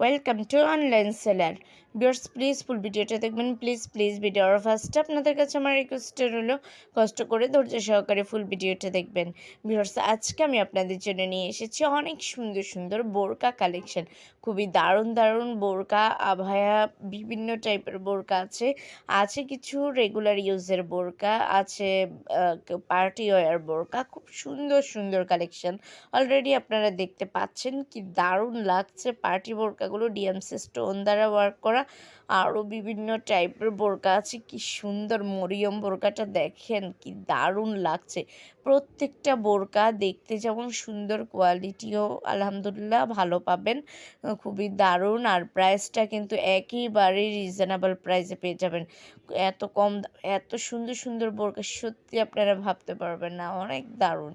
welcome to online seller viewers please full ভিডিওটা দেখবেন। Please please ভিডিওর ফার্স্ট আপনাদের কাছে আমার রিকোয়েস্টের হলো কষ্ট করে ধৈর্য সহকারে ফুল ভিডিওটা দেখবেন। ভিউয়ার্স আজকে আমি আপনাদের জন্য নিয়ে এসেছি অনেক সুন্দর সুন্দর বোরকা কালেকশন খুবই দারুণ দারুণ বোরকা, আভায়া, বিভিন্ন টাইপের বোরকা আছে। আছে কিছু রেগুলার ইউজের বোরকা, আছে পার্টি ওয়ার বোরকা, খুব সুন্দর সুন্দর কালেকশন অলরেডি আপনারা দেখতে পাচ্ছেন কি দারুণ লাগছে পার্টি বোরকাগুলো ডিএমসি স্টোন দ্বারা ওয়ার্ক করা। আরও বিভিন্ন টাইপের বোরকা আছে। কি সুন্দর মরিয়ম বোরকাটা দেখেন, কি দারুণ লাগছে। প্রত্যেকটা বোরকা দেখতে যেমন সুন্দর কোয়ালিটিও আলহামদুলিল্লাহ ভালো পাবেন, খুবই দারুণ। আর প্রাইসটা কিন্তু একেবারে রিজনেবল প্রাইসে পেয়ে যাবেন। এত কম, এত সুন্দর সুন্দর বোরকা, সত্যি আপনারা ভাবতে পারবেন না, অনেক দারুণ।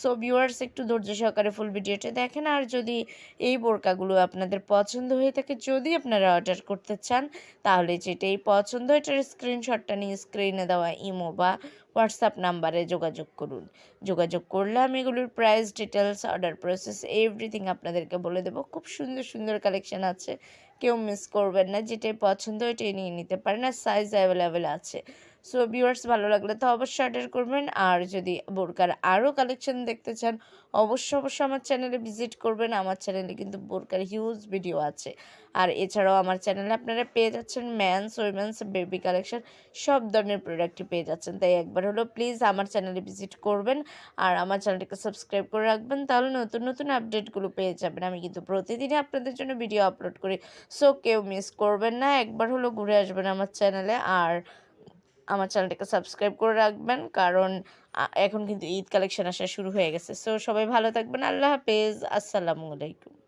সো ভিউয়ার্স একটু ধৈর্য সহকারে ফুল ভিডিওটা দেখেন। আর যদি এই বোরকাগুলো আপনাদের পছন্দ হয়ে থাকে, যদি আপনারা অর্ডার করতে চান, তাহলে যেটাই পছন্দ এটার স্ক্রিনশটটা নিয়ে স্ক্রিনে দেওয়া ইমো বা হোয়াটসঅ্যাপ নাম্বারে যোগাযোগ করুন। যোগাযোগ করলে আমি এগুলোর price details order process everything আপনাদেরকে বলে দেবো। খুব সুন্দর সুন্দর কালেকশন আছে। কেউ মিস করবেন না, যেটাই পছন্দ ওইটাই নিয়ে নিতে পারেন। আর সাইজ অ্যাভেলেবেল আছে। সো ভিউয়ার্স ভালো লাগলে তো অবশ্যই অর্ডার করবেন। আর যদি বোরকার আরও কালেকশন দেখতে চান, অবশ্যই অবশ্যই আমার চ্যানেলে ভিজিট করবেন। আমার চ্যানেলে কিন্তু বোরকার হিউজ ভিডিও আছে। আর এছাড়াও আমার চ্যানেলে আপনারা পেয়ে যাচ্ছেন ম্যানস উইমেন্স বেবি কালেকশন সব ধরনের প্রোডাক্টই পেয়ে যাচ্ছেন। তাই একবার হলো প্লিজ আমার চ্যানেলে ভিজিট করবেন। আর আমার চ্যানেলটিকে সাবস্ক্রাইব করে রাখবেন। তাহলে নতুন নতুন আপডেটগুলো পেয়ে যাবেন। আমি কিন্তু প্রতিদিনই আপনাদের জন্য ভিডিও আপলোড করি। সো কেউ মিস করবেন না। একবার হলো ঘুরে আসবেন আমার চ্যানেলে আর আমার চ্যানেলটাকে সাবস্ক্রাইব করে রাখবেন, কারণ এখন কিন্তু ঈদ কালেকশন আসা শুরু হয়ে গেছে। সো সবাই ভালো থাকবেন, আল্লাহ হাফেজ, আসসালামু আলাইকুম।